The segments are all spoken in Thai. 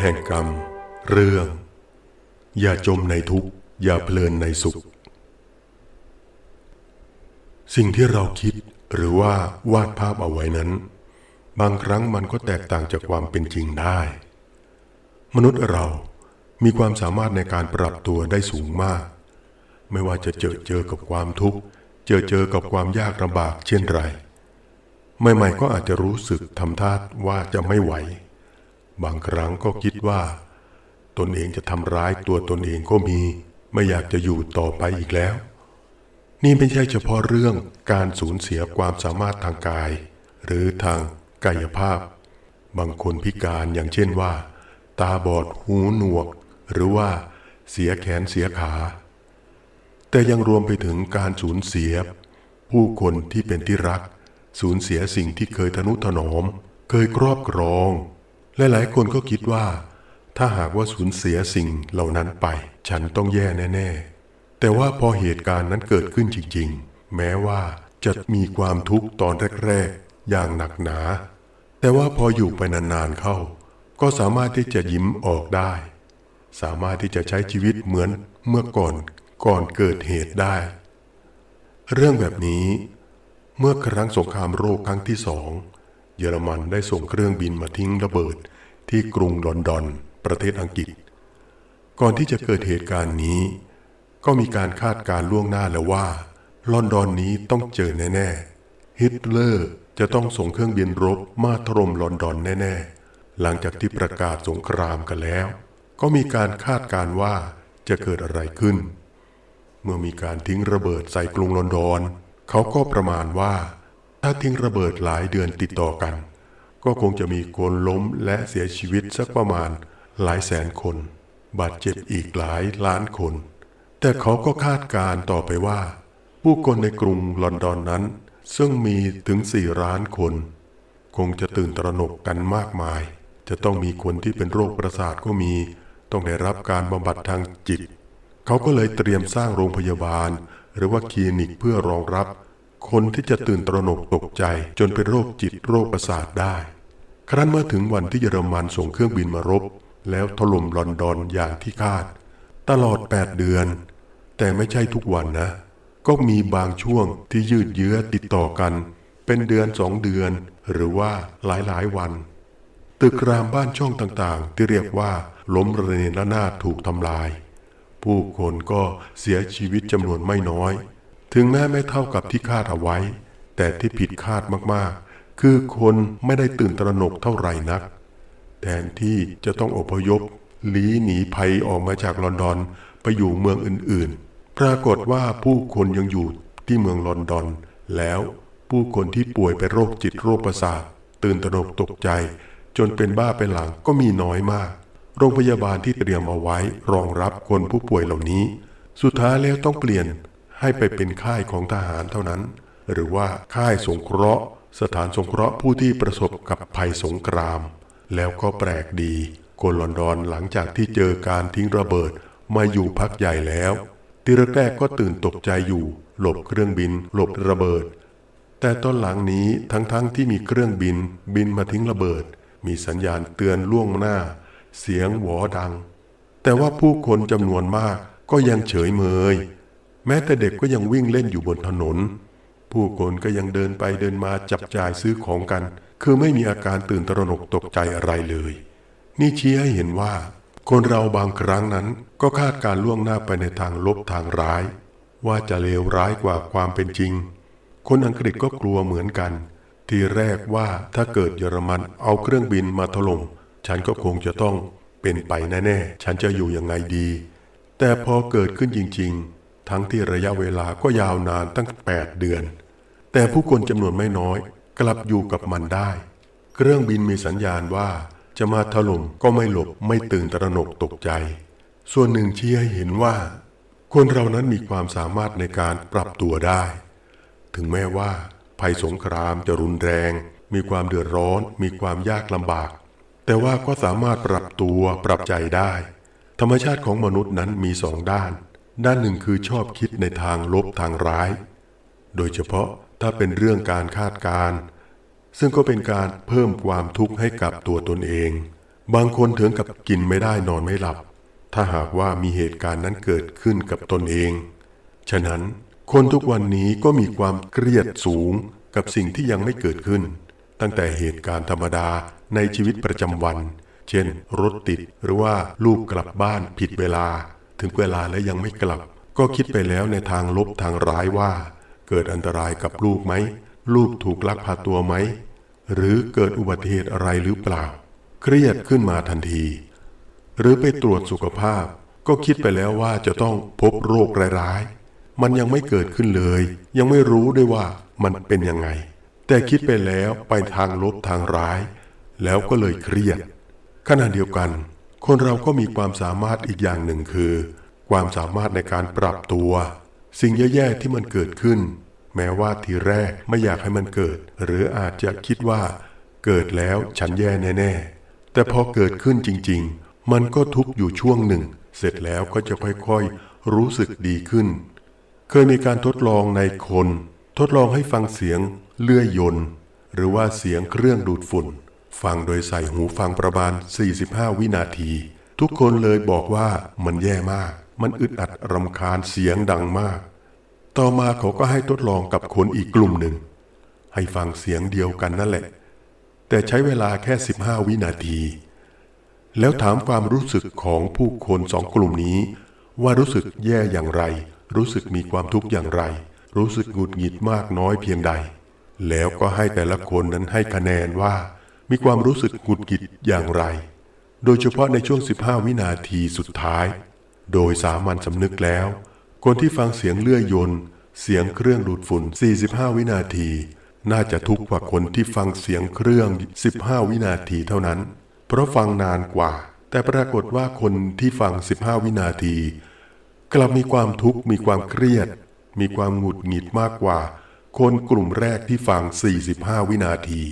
แห่งกรรม เรื่อง อย่าจมในทุกข์อย่าเพลินในสุข สิ่งที่เราคิดหรือว่าวาดภาพเอาไว้นั้น บางครั้งมันก็แตกต่างจากความเป็นจริงได้ มนุษย์เรามีความสามารถในการปรับตัวได้สูงมาก ไม่ว่าจะเจอเจอกับความทุกข์เจอเจอกับความยากลำบากเช่นไรใหม่ๆก็อาจจะรู้สึกทำท่าว่าจะไม่ไหว บางครั้งก็คิดว่า ตนเองจะทำร้ายตัวตนเองก็มี ไม่อยากจะอยู่ต่อไปอีกแล้ว นี่ไม่ใช่เฉพาะเรื่องการสูญเสียความสามารถทางกาย หรือทางกายภาพ บางคนพิการอย่างเช่นว่า ตาบอดหูหนวก หรือว่าเสียแขนเสียขา แต่ยังรวมไปถึงการสูญเสีย ผู้คนที่เป็นที่รัก สูญเสียสิ่งที่เคยทนุถนอม เคยครอบครอง และหลายคนก็คิดว่า ถ้าหากว่าสูญเสียสิ่งเหล่านั้นไป ฉันต้องแย่แน่ๆ แต่ว่าพอเหตุการณ์นั้นเกิดขึ้นจริงๆ แม้ว่าจะมีความทุกข์ตอนแรกๆ อย่างหนักหนา แต่ว่าพออยู่ไปนานๆเข้า ก็สามารถที่จะยิ้มออกได้ สามารถที่จะใช้ชีวิตเหมือนเมื่อก่อนก่อนเกิดเหตุได้ เรื่องแบบนี้ เมื่อครั้งสงครามโลกครั้งที่สอง เยอรมันได้ส่งเครื่องบินมาทิ้งระเบิดที่กรุงลอนดอน ประเทศอังกฤษ ก่อนที่จะเกิดเหตุการณ์นี้ ก็มีการคาดการ์ล่วงหน้าแล้วว่า ลอนดอนนี้ต้องเจอแน่ๆฮิตเลอร์จะต้องส่งเครื่องบินรบมาถล่มลอนดอนแน่ๆ หลังจากที่ประกาศสงครามกันแล้ว ก็มีการคาดการ์ว่าจะเกิดอะไรขึ้น เมื่อมีการทิ้งระเบิดใส่กรุงลอนดอน เขาก็ประมาณว่า ถ้าทิ้งระเบิดหลายเดือนติดต่อกัน ก็คงจะมีคนล้มและเสียชีวิตสักประมาณหลายแสนคน บาดเจ็บอีกหลายล้านคน แต่เขาก็คาดการณ์ต่อไปว่า ผู้คนในกรุงลอนดอนนั้น ซึ่งมีถึงสี่ล้านคน คงจะตื่นตระหนกกันมากมาย จะต้องมีคนที่เป็นโรคประสาทก็มี ต้องได้รับการบำบัดทางจิต เขาก็เลยเตรียมสร้างโรงพยาบาล หรือว่าคลินิกเพื่อรองรับ คนที่จะตื่นตระหนกตกใจจนเป็นโรคจิตโรคประสาทได้ ครั้นเมื่อถึงวันที่เยอรมันส่งเครื่องบินมารบ แล้วถล่มลอนดอนอย่างที่คาด ตลอด 8 เดือน แต่ไม่ใช่ทุกวันนะ ก็มีบางช่วงที่ยืดเยื้อติดต่อกัน เป็นเดือนสองเดือน หรือว่าหลายหลายวัน ตึกรามบ้านช่องต่างๆ ที่เรียกว่าล้มระเนระนาดถูกทำลาย ผู้คนก็เสียชีวิตจำนวนไม่น้อย ถึงแม้ไม่เท่ากับที่คาดเอาไว้ แต่ที่ผิดคาดมากๆ คือคนไม่ได้ตื่นตระหนกเท่าไหร่นัก แทนที่จะต้องอพยพหลีหนีภัยออกมาจากลอนดอนไปอยู่เมืองอื่นๆ ปรากฏว่าผู้คนยังอยู่ที่เมืองลอนดอน แล้วผู้คนที่ป่วยเป็นโรคจิตโรคประสาทตื่นตระหนกตกใจ จนเป็นบ้าเป็นหลังก็มีน้อยมาก โรงพยาบาลที่เตรียมเอาไว้รองรับคนผู้ป่วยเหล่านี้ สุดท้ายแล้วต้องเปลี่ยน ให้ไปเป็นค่ายของทหารเท่านั้น หรือว่าค่ายสงเคราะห์ สถานสงเคราะห์ผู้ที่ประสบกับภัยสงคราม แล้วก็แปลกดีคนลอนดอนหลังจากที่เจอการทิ้งระเบิดมาอยู่พักใหญ่แล้ว ทีแรกๆก็ตื่นตกใจอยู่ หลบเครื่องบิน หลบระเบิด แต่ตอนหลังนี้ทั้งๆทที่มีเครื่องบิน บินมาทิ้งระเบิด มีสัญญาณเตือนล่วงหน้า เสียงหวอดัง แต่ว่าผู้คนจำนวนมากก็ยังเฉยเมย แม้แต่เด็กก็ยังวิ่งเล่นอยู่บนถนน ผู้คนก็ยังเดินไปเดินมาจับจ่ายซื้อของกัน คือไม่มีอาการตื่นตระหนกตกใจอะไรเลย นี่ชี้ให้เห็นว่า คนเราบางครั้งนั้นก็คาดการล่วงหน้าไปในทางลบทางร้าย ว่าจะเลวร้ายกว่าความเป็นจริง คนอังกฤษก็กลัวเหมือนกัน ทีแรกว่าถ้าเกิดเยอรมันเอาเครื่องบินมาถล่มฉันก็คงจะต้องเป็นไปแน่ๆ ฉันจะอยู่ยังไงดี แต่พอเกิดขึ้นจริง ๆ ทั้งที่ระยะเวลาก็ยาวนานตั้ง 8 เดือน แต่ผู้คนจำนวนไม่น้อย กลับอยู่กับมันได้ เครื่องบินมีสัญญาณว่าจะมาถล่มก็ไม่หลบไม่ตื่นตระหนกตกใจ ส่วนหนึ่งชี้ให้เห็นว่า คนเรานั้นมีความสามารถในการปรับตัวได้ ถึงแม้ว่า ภัยสงครามจะรุนแรง มีความเดือดร้อน มีความยากลำบาก แต่ว่าก็สามารถปรับตัวปรับใจได้ ธรรมชาติของมนุษย์นั้นมีสองด้าน ด้านหนึ่งคือชอบคิดในทางลบทางร้าย โดยเฉพาะถ้าเป็นเรื่องการคาดการณ์ซึ่งก็เป็นการเพิ่มความทุกข์ให้กับตัวตนเอง บางคนถึงกับกินไม่ได้นอนไม่หลับ ถ้าหากว่ามีเหตุการณ์นั้นเกิดขึ้นกับตนเอง ฉะนั้นคนทุกวันนี้ก็มีความเครียดสูงกับสิ่งที่ยังไม่เกิดขึ้น ตั้งแต่เหตุการณ์ธรรมดาในชีวิตประจำวัน เช่น รถติดหรือว่าลูกกลับบ้านผิดเวลา ถึงเวลาและยังไม่กลับ ก็คิดไปแล้วในทางลบทางร้ายว่า เกิดอันตรายกับลูกไหม ลูกถูกลักพาตัวไหม หรือเกิดอุบัติเหตุอะไรหรือเปล่า เครียดขึ้นมาทันที หรือไปตรวจสุขภาพ ก็คิดไปแล้วว่าจะต้องพบโรคร้ายๆมันยังไม่เกิดขึ้นเลย ยังไม่รู้ด้วยว่ามันเป็นยังไง แต่คิดไปแล้วไปทางลบทางร้าย แล้วก็เลยเครียดขณะเดียวกัน คนเราก็มีความสามารถอีกอย่างหนึ่งคือ ความสามารถในการปรับตัว สิ่งแย่ๆที่มันเกิดขึ้น แม้ว่าทีแรกไม่อยากให้มันเกิด หรืออาจจะคิดว่า เกิดแล้วฉันแย่แน่ๆแต่พอเกิดขึ้นจริง ๆ มันก็ทุกอยู่ช่วงหนึ่ง เสร็จแล้วก็จะค่อยๆรู้สึกดีขึ้น เคยมีการทดลองในคน ทดลองให้ฟังเสียงเลื่อยยนหรือว่าเสียงเครื่องดูดฝุ่น ฟังโดยใส่หูฟังประมาณ 45 วินาที ทุกคนเลยบอกว่ามันแย่มาก มันอึดอัดรำคาญเสียงดังมาก ต่อมาเขาก็ให้ทดลองกับคนอีกกลุ่มหนึ่ง ให้ฟังเสียงเดียวกันนั่นแหละ แต่ใช้เวลาแค่ 15 วินาที แล้วถามความรู้สึกของผู้คนสองกลุ่มนี้ ว่ารู้สึกแย่อย่างไร รู้สึกมีความทุกข์อย่างไร รู้สึกหงุดหงิดมากน้อยเพียงใด แล้วก็ให้แต่ละคนนั้นให้คะแนนว่า มีความรู้สึกหงุดหงิดอย่างไร โดยเฉพาะในช่วง 15 วินาทีสุดท้าย โดยสามัญสำนึกแล้ว คนที่ฟังเสียงเลื่อยยนต์เสียงเครื่องดูดฝุ่น 45 วินาที น่าจะทุกข์กว่าคนที่ฟังเสียงเครื่อง 15 วินาทีเท่านั้น เพราะฟังนานกว่า แต่ปรากฏว่าคนที่ฟัง 15 วินาที กลับมีความทุกข์มีความเครียด มีความหงุดหงิดมากกว่า คนกลุ่มแรกที่ฟัง 45 วินาที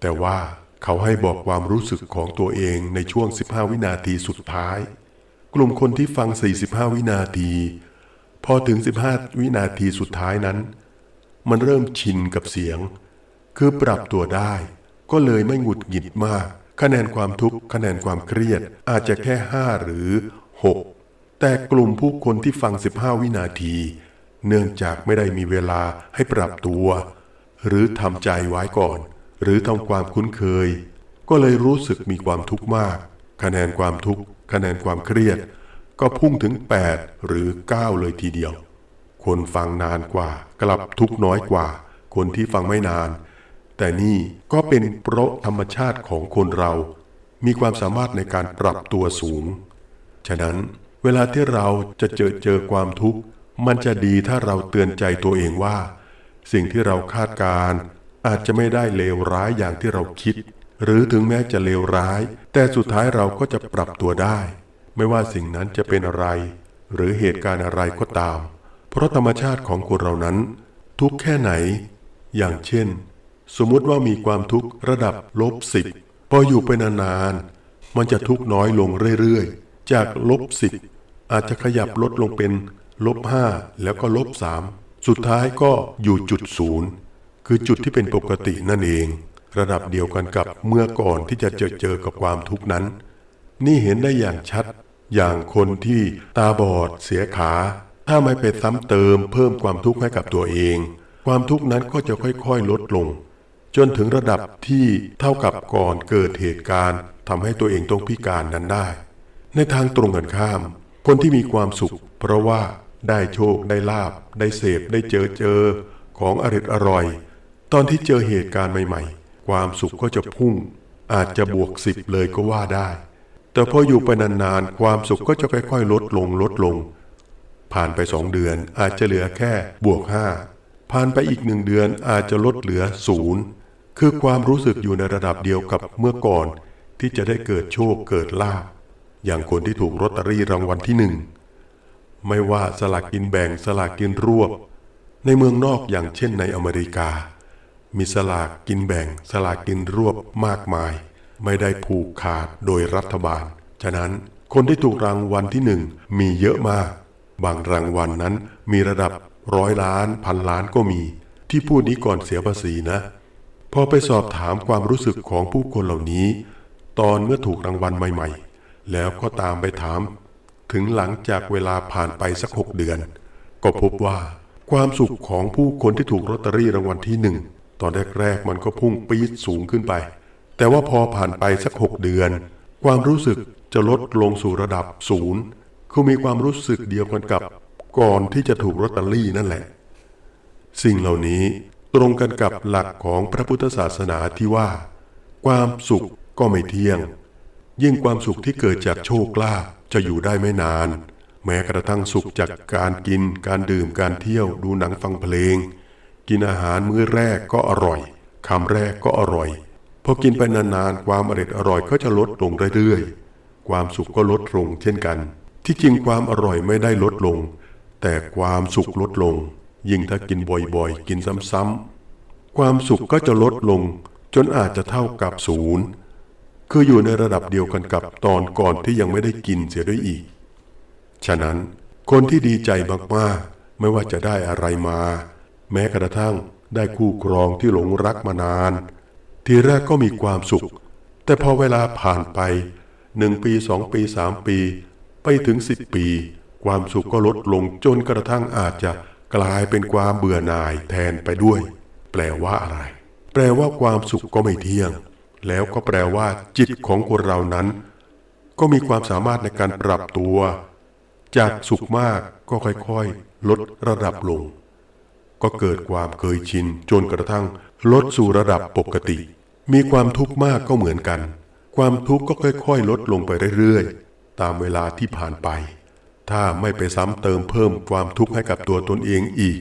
แต่ว่าเขาให้บอกความรู้สึกของตัวเองในช่วง 15 วินาทีสุดท้าย กลุ่มคนที่ฟัง 45 วินาที พอถึง 15 วินาทีสุดท้ายนั้น มันเริ่มชินกับเสียง คือปรับตัวได้ ก็เลยไม่หงุดหงิดมาก คะแนนความทุกข์คะแนนความเครียดอาจจะแค่ 5 หรือ 6 แต่กลุ่มผู้คนที่ฟัง 15 วินาที เนื่องจากไม่ได้มีเวลาให้ปรับตัว หรือทำใจไว้ก่อน หรือทำความคุ้นเคย ก็เลยรู้สึกมีความทุกข์มาก คะแนนความทุกข์ คะแนนความเครียด ก็พุ่งถึง 8 หรือ 9 เลยทีเดียว คนฟังนานกว่า กลับทุกน้อยกว่า คนที่ฟังไม่นาน แต่นี่ก็เป็นเพราะธรรมชาติของคนเรา มีความสามารถในการปรับตัวสูง ฉะนั้นเวลาที่เราจะเจอเจอความทุกข์ มันจะดีถ้าเราเตือนใจตัวเองว่า สิ่งที่เราคาดการณ์ อาจจะไม่ได้เลวร้ายอย่างที่เราคิด หรือถึงแม้จะเลวร้าย แต่สุดท้ายเราก็จะปรับตัวได้ ไม่ว่าสิ่งนั้นจะเป็นอะไร หรือเหตุการณ์อะไรก็ตาม เพราะธรรมชาติของคนเรานั้น ทุกแค่ไหน อย่างเช่น สมมุติว่ามีความทุกข์ระดับลบสิบพออยู่ไปนานๆมันจะทุกข์น้อยลงเรื่อยๆ จากลบสิบอาจจะขยับลดลงเป็นลบห้าแล้วก็ลบสามสุดท้ายก็อยู่จุดศูนย์ คือจุดที่เป็นปกตินั่นเอง ระดับเดียวกันกับเมื่อก่อนที่จะเจอเจอกับความทุกข์นั้น นี่เห็นได้อย่างชัด อย่างคนที่ตาบอดเสียขา ถ้าไม่ไปซ้ำเติมเพิ่มความทุกข์ให้กับตัวเอง ความทุกข์นั้นก็จะค่อยๆ ลดลง จนถึงระดับที่เท่ากับก่อนเกิดเหตุการณ์ทำให้ตัวเองต้องพิการนั้นได้ ในทางตรงกันข้าม คนที่มีความสุข เพราะว่าได้โชคได้ลาบ ได้เสพได้เจอเจอของอริดอร่อย ตอนที่เจอเหตุการณ์ใหม่ๆ ความสุขก็จะพุ่ง อาจจะบวกสิบเลยก็ว่าได้ แต่พออยู่ไปนานๆ ความสุขก็จะค่อยๆ ลดลงลดลง ผ่านไปสองเดือนอาจจะเหลือแค่บวกห้าผ่านไปอีกหนึ่งเดือนอาจจะลดเหลือศูนย์คือความรู้สึกอยู่ในระดับเดียวกับเมื่อก่อน ที่จะได้เกิดโชคเกิดลาภอย่างคนที่ถูกลอตเตอรี่รางวัลที่หนึ่งไม่ว่าสลากกินแบ่งสลากกินรวบ ในเมืองนอกอย่างเช่นในอเมริกา มีสลากกินแบ่ง สลากกินรวบมากมาย ไม่ได้ผูกขาดโดยรัฐบาล ฉะนั้นคนที่ถูกรางวัลที่หนึ่งมีเยอะมาก บางรางวัลนนั้นมีระดับร้อยล้านพันล้านก็มี ที่พูดนี้ก่อนเสียภาษีนะ พอไปสอบถามความรู้สึกของผู้คนเหล่านี้ ตอนเมื่อถูกรางวัลใหม่ ๆ แล้วก็ตามไปถาม ถึงหลังจากเวลาผ่านไปสักหกเดือน ก็พบว่าความสุขของผู้คนที่ถูกลอตเตอรี่รางวัลที่หนึ่ง ตอนแรกๆมันก็พุ่งปี๊ดสูงขึ้นไป แต่ว่าพอผ่านไปสักหกเดือน ความรู้สึกจะลดลงสู่ระดับศูนย์คือมีความรู้สึกเดียวกันกับก่อนที่จะถูกลอตเตอรี่นั่นแหละ สิ่งเหล่านี้ตรงกันกับหลักของพระพุทธศาสนาที่ว่า ความสุขก็ไม่เที่ยง ยิ่งความสุขที่เกิดจากโชคลาภจะอยู่ได้ไม่นาน แม้กระทั่งสุขจากการกิน การดื่มการเที่ยวดูหนังฟังเพลง กินอาหารมื้อแรกก็อร่อยคำแรกก็อร่อยพอกินไปนานๆความอร่อยอร่อยก็จะลดลงเรื่อยๆความสุขก็ลดลงเช่นกัน ที่จริงความอร่อยไม่ได้ลดลง แต่ความสุขลดลง ยิ่งถ้ากินบ่อยๆ กินซ้ำๆความสุขก็จะลดลง จนอาจจะเท่ากับศูนย์คืออยู่ในระดับเดียวกันกับตอนก่อนที่ยังไม่ได้กินเสียด้วยอีก ฉะนั้นคนที่ดีใจมากๆ ไม่ว่าจะได้อะไรมา แม้กระทั่งได้คู่ครองที่หลงรักมานาน ทีแรกก็มีความสุข แต่พอเวลาผ่านไปหนึ่งปีสองปีสามปี ไปถึงสิบปี ความสุขก็ลดลงจนกระทั่งอาจจะกลายเป็นความเบื่อหน่ายแทนไปด้วย แปลว่าอะไร แปลว่าความสุขก็ไม่เที่ยง แล้วก็แปลว่า จิตของคนเรานั้น ก็มีความสามารถในการปรับตัว จากสุขมากก็ค่อยๆ ลดระดับลง ก็เกิดความเคยชินจนกระทั่งลดสู่ระดับปกติ มีความทุกข์มากก็เหมือนกัน ความทุกข์ก็ค่อยๆ ลดลงไปเรื่อยๆ ตามเวลาที่ผ่านไป ถ้าไม่ไปซ้ำเติมเพิ่มความทุกข์ให้กับตัวตนเองอีก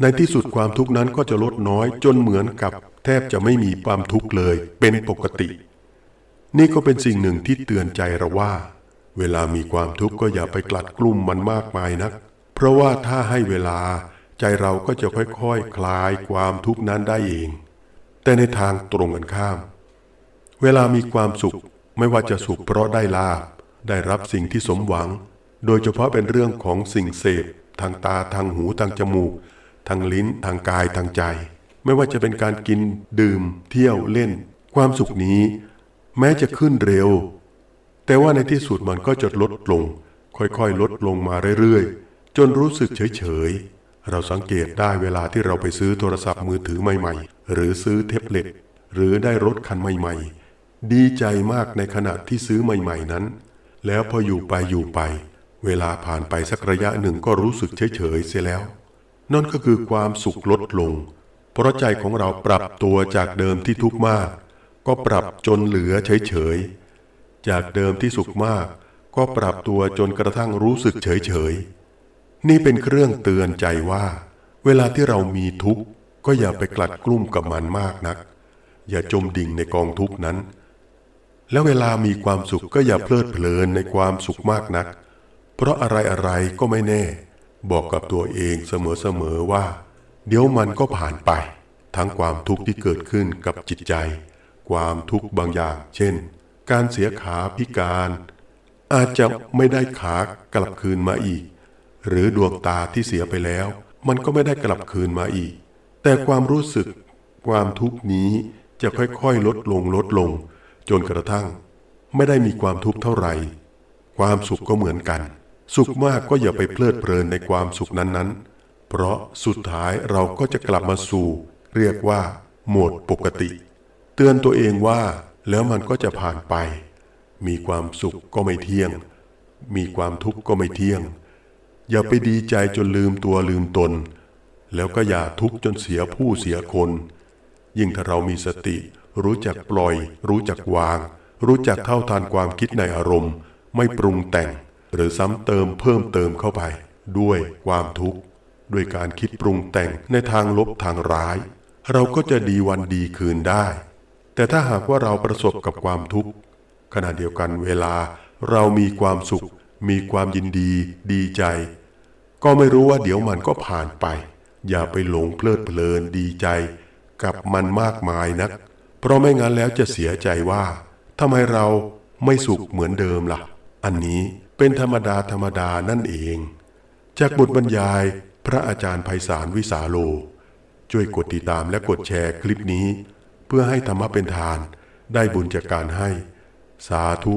ในที่สุดความทุกข์นั้นก็จะลดน้อยจนเหมือนกับ แทบจะไม่มีความทุกข์เลย เป็นปกติ นี่ก็เป็นสิ่งหนึ่งที่เตือนใจเราว่า เวลามีความทุกข์ก็อย่าไปกลัดกลุ่มมันมากมายนัก เพราะว่าถ้าให้เวลา ใจเราก็จะค่อยๆคคลายความทุกข์นั้นได้เอง แต่ในทางตรงกันข้าม เวลามีความสุขไม่ว่าจะสุขเพราะได้ลาบได้รับสิ่งที่สมหวัง โดยเฉพาะเป็นเรื่องของสิ่งเสพทางตาทางหูทางจมูก ทางลิ้นทางกายทางใจ ไม่ว่าจะเป็นการกินดื่ม เที่ยวเล่น ความสุขนี้ แม้จะขึ้นเร็ว แต่ว่าในที่สุดมันก็จะลดลง ค่อยๆ ลดลงมาเรื่อยๆ จนรู้สึกเฉยๆ เราสังเกตได้เวลาที่เราไปซื้อโทรศัพท์มือถือใหม่ ๆ หรือซื้อเทบเล็ตหรือได้รถคันใหม่ ๆ ดีใจมากในขณะที่ซื้อใหม่ ๆนั้น แล้วพออยู่ไปอยู่ไป เวลาผ่านไปสักระยะหนึ่งก็รู้สึกเฉยๆเสียแล้ว นั่นก็คือความสุขลดลง เพราะใจของเราปรับตัวจากเดิมที่ทุกข์มาก ก็ปรับจนเหลือเฉยๆจากเดิมที่สุขมาก ก็ปรับตัวจนกระทั่งรู้สึกเฉยๆ นี่เป็นเครื่องเตือนใจว่า เวลาที่เรามีทุกข์ก็อย่าไปกลัดกลุ้มกับมันมากนัก อย่าจมดิ่งในกองทุกข์นั้น แล้วเวลามีความสุขก็อย่าเพลิดเพลินในความสุขมากนัก เพราะอะไรอะไรก็ไม่แน่ บอกกับตัวเองเสมอๆว่า เดี๋ยวมันก็ผ่านไป ทั้งความทุกข์ที่เกิดขึ้นกับจิตใจ ความทุกข์บางอย่าง เช่น การเสียขาพิการ อาจจะไม่ได้ขากลับคืนมาอีก หรือดวงตาที่เสียไปแล้ว มันก็ไม่ได้กลับคืนมาอีก แต่ความรู้สึกความทุกข์นี้จะค่อยๆ ลดลงลดลง จนกระทั่ง ไม่ได้มีความทุกข์เท่าไหร่ ความสุขก็เหมือนกัน สุขมากก็อย่าไปเพลิดเพลินในความสุขนั้นๆ เพราะสุดท้ายเราก็จะกลับมาสู่ เรียกว่า โหมดปกติ เตือนตัวเองว่าแล้วมันก็จะผ่านไป มีความสุขก็ไม่เที่ยง มีความทุกข์ก็ไม่เที่ยง อย่าไปดีใจจนลืมตัวลืมตน แล้วก็อย่าทุกข์จนเสียผู้เสียคน ยิ่งถ้าเรามีสติ รู้จักปล่อย รู้จักวาง รู้จักเท่าทานความคิดในอารมณ์ ไม่ปรุงแต่ง หรือซ้ำเติมเพิ่มเติมเข้าไป ด้วยความทุกข์ด้วยการคิดปรุงแต่งในทางลบทางร้าย เราก็จะดีวันดีคืนได้ แต่ถ้าหากว่าเราประสบกับความทุกข์ขณะเดียวกันเวลาเรามีความสุข มีความยินดี ดีใจ ก็ไม่รู้ว่าเดี๋ยวมันก็ผ่านไป อย่าไปหลงเพลิดเพลินดีใจ กับมันมากมายนัก เพราะไม่งั้นแล้วจะเสียใจว่าทำไมเราไม่สุขเหมือนเดิมล่ะ อันนี้เป็นธรรมดาธรรมดานั่นเอง จากบทบรรยายพระอาจารย์ไพศาลวิสาโล ช่วยกดติดตามและกดแชร์คลิปนี้ เพื่อให้ธรรมะเป็นทานได้บุญจากการให้ สาธุ